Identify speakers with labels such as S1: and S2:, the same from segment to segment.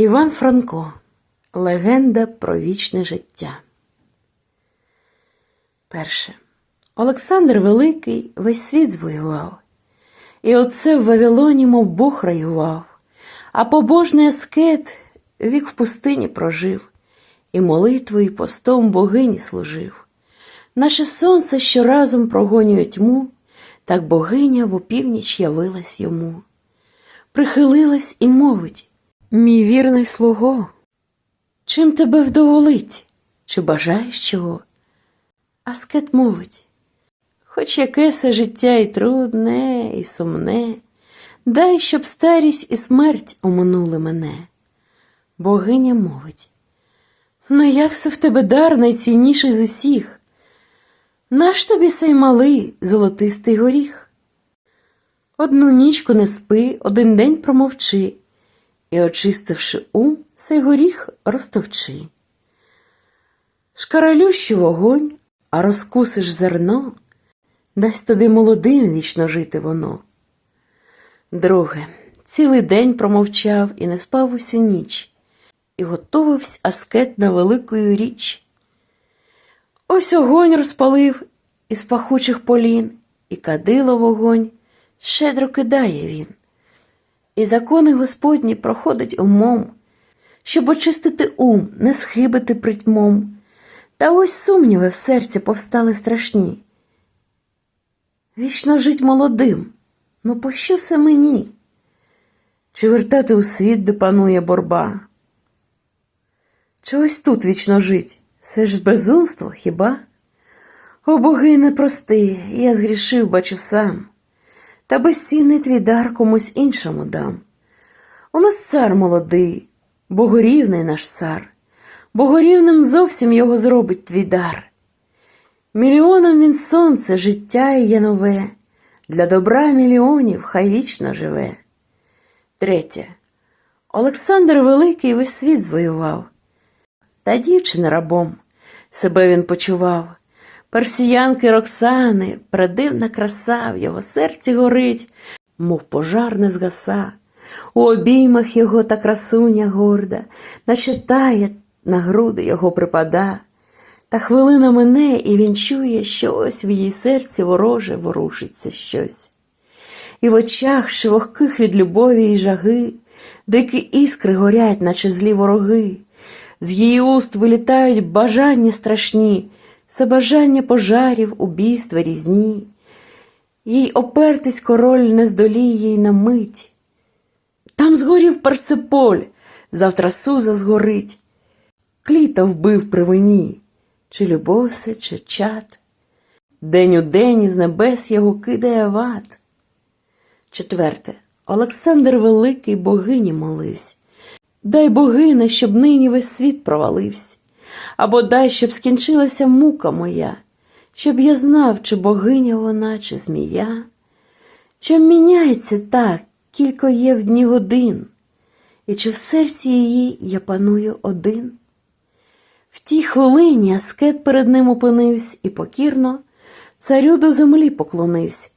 S1: Іван Франко. Легенда про вічне життя. Перше. Олександр Великий весь світ звоював. І оце в Вавилоні, мов Бог раював, а побожний аскет вік в пустині прожив, і молитвою, і постом богині служив. Наше сонце, що разом прогонює тьму, так богиня в опівніч явилась йому. Прихилилась і мовить, мій вірний слуго, чим тебе вдоволить, чи бажаєш чого? Аскет мовить, хоч яке се життя і трудне, і сумне, дай, щоб старість і смерть оминули мене. Богиня мовить, ну як се в тебе дар найцінніший з усіх? Наш тобі сей малий золотистий горіх? Одну нічку не спи, один день промовчи, і, очистивши ум, сей горіх розтовчи. Шкаралющий вогонь, а розкусиш зерно, дасть тобі молодим вічно жити воно. Друге, цілий день промовчав і не спав усю ніч, і готовився аскет на великою річ. Ось огонь розпалив із пахучих полін, і кадило вогонь щедро кидає він. І закони Господні проходить умом, щоб очистити ум, не схибити притьмом. Та ось сумніви в серці повстали страшні. Вічно жить молодим, ну пощо се мені? Чи вертати у світ, де панує борба? Чи ось тут вічно жить? Це ж безумство хіба? О боги непрости, я згрішив, бачу сам, та безцінний твій дар комусь іншому дам. У нас цар молодий, богорівний наш цар, богорівним зовсім його зробить твій дар. Мільйонам він сонце, життя є нове, для добра мільйонів хай вічно живе. Третє. Олександр Великий весь світ звоював, та дівчина рабом себе він почував. Персіянки Роксани, прадивна краса в його серці горить, мов пожар не згаса. У обіймах його та красуня горда, наче тає, на груди його припада. Та хвилина мине, і він чує, що ось в її серці вороже ворушиться щось. І в очах, що вогких від любові і жаги, дикі іскри горять, наче злі вороги. З її уст вилітають бажання страшні, це бажання пожарів, убійства різні. Їй опертись король не здоліє й на мить. Там згорів Персиполь, завтра Суза згорить. Кліта вбив при вині, чи любовсе, чи чад. День у день із небес його кидає в ад. Четверте. Олександр Великий богині молився. Дай богине, щоб нині весь світ провалився, або дай, щоб скінчилася мука моя, щоб я знав, чи богиня вона, чи змія. Чим міняється так, кілько є в дні годин, і чи в серці її я паную один? В тій хвилині аскет перед ним опинився і покірно царю до землі поклонився.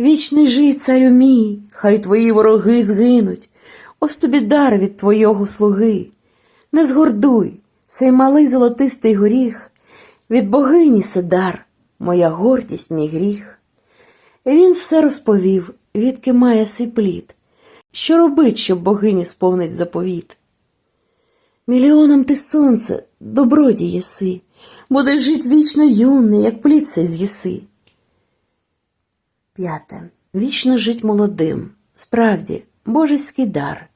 S1: Вічний жий, царю мій, хай твої вороги згинуть, ось тобі дар від твого слуги. Не згордуй, цей малий золотистий горіх, від богині се дар, моя гордість, мій гріх. І він все розповів, відки має сей плід, що робить, щоб богині сповнить заповіт. Мільйонам ти сонце, добродій єси, будеш жить вічно юний, як плід сей з'їси. П'яте. Вічно жить молодим, справді, божеський дар.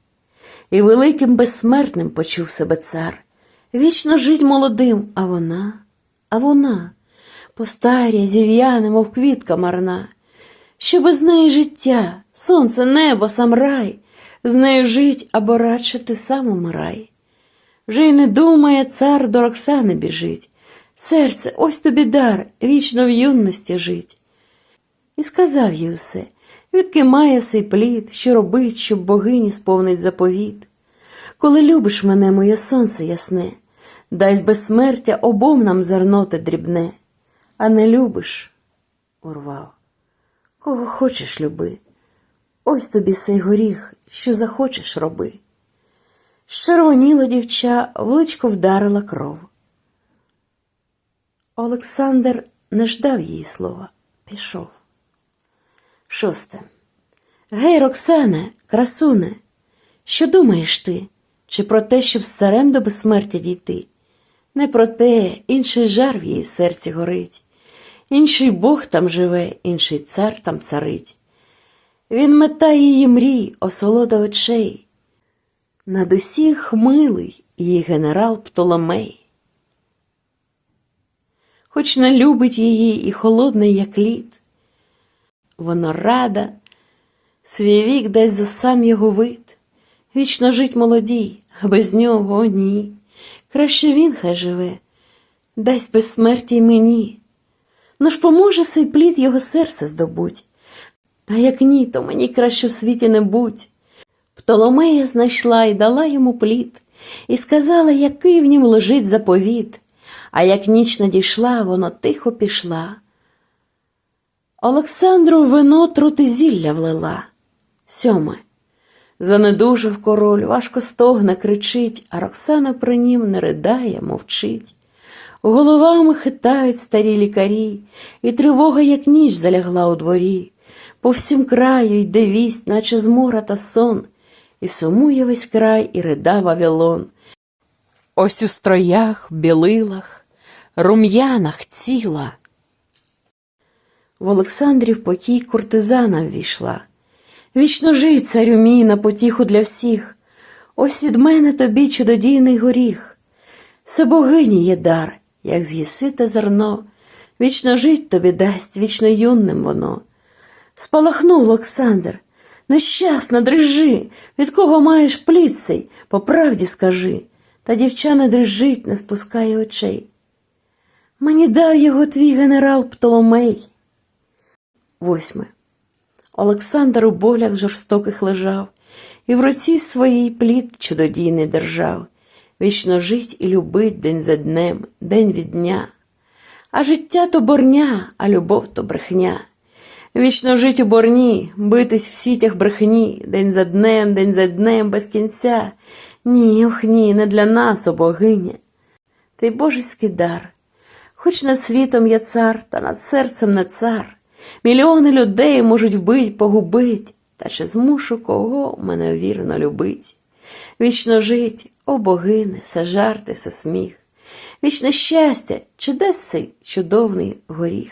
S1: І великим безсмертним почув себе цар. Вічно жить молодим, а вона, а вона, постаря, зів'яне, мов квітка марна, що без неї життя, сонце, небо, сам рай, з нею жить або радше ти сам умирай. Вже й не думає, цар до Роксани біжить. Серце, ось тобі дар, вічно в юності жить. І сказав їй усе, відки має сей плід, що робить, щоб богині сповнить заповіт. Коли любиш мене, моє сонце ясне, дай безсмертя обом нам зерноте дрібне, а не любиш, урвав. Кого хочеш люби, ось тобі сей горіх, що захочеш роби. Щервоніло дівча, в личко вдарила кров. Олександр не ждав її слова, пішов. Шосте. Гей, Роксане, красуне, що думаєш ти? Чи про те, щоб з царем до безсмертя дійти? Не про те, інший жар в її серці горить, інший Бог там живе, інший цар там царить. Він мета її мрій, осолода очей. Над усіх милий її генерал Птоломей. Хоч не любить її і холодний, як лід, воно рада, свій вік дасть за сам його вид, вічно жить молодій, а без нього ні. Краще він хай живе, дасть безсмертя й мені. Ну ж поможе сей плід його серце здобуть, а як ні, то мені краще в світі не будь. Птоломея знайшла і дала йому плід, і сказала, який в нім лежить заповіт, а як ніч надійшла, вона тихо пішла. Олександру вино трути зілля влила. Сьоме. Занедужав король, важко стогне, кричить, а Роксана при нім не ридає, мовчить. Головами хитають старі лікарі, і тривога, як ніч, залягла у дворі. По всім краю йде вість, наче змора та сон, і сумує весь край, і рида Вавилон. Ось у строях, білилах, рум'янах ціла. В Олександрів покій куртизана ввійшла. Вічно жий, царю мій, на потіху для всіх. Ось від мене тобі чудодійний горіх. Це богині є дар, як з'їси те зерно. Вічно жить тобі дасть, вічно юнним воно. Спалахнув Олександр. Нещасна, дрижи, від кого маєш плід цей, по правді скажи. Та дівча не дрижить, не спускає очей. Мені дав його твій генерал Птоломей. Восьме. Олександр у болях жорстоких лежав, і в руці своїй плід чудодійний держав. Вічно жить і любить день за днем, день від дня. А життя то борня, а любов то брехня. Вічно жить у борні, битись в сітях брехні, день за днем, день за днем, без кінця. Ні, ох ні, не для нас, о богиня. Ти божеський дар, хоч над світом я цар, та над серцем не цар. Мільйони людей можуть вбить, погубить, та чи змушу кого мене вірно любить. Вічно жить, о богине, се жарти, се сміх, вічне щастя, чи десь цей чудовний горіх.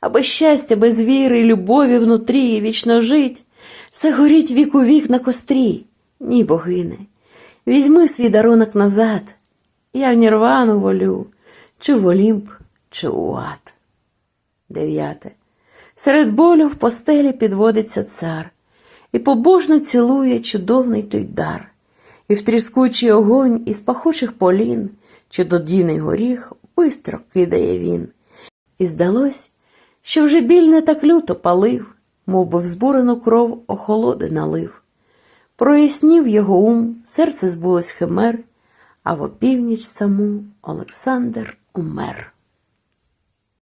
S1: Аби щастя без віри любові внутрі вічно жить, все горіть вік у вік на кострі. Ні, богине, візьми свій дарунок назад, я в Нірвану волю, чи в Олімп, чи у ад. Дев'яте. Серед болю в постелі підводиться цар, і побожно цілує чудовний той дар, і в тріскучий огонь із пахучих полін чудодійний горіх бистро кидає він. І здалось, що вже біль не так люто палив, мов би взбурену кров охолоди налив. Прояснів його ум, серце збулось химер, а в опівніч саму Олександр умер.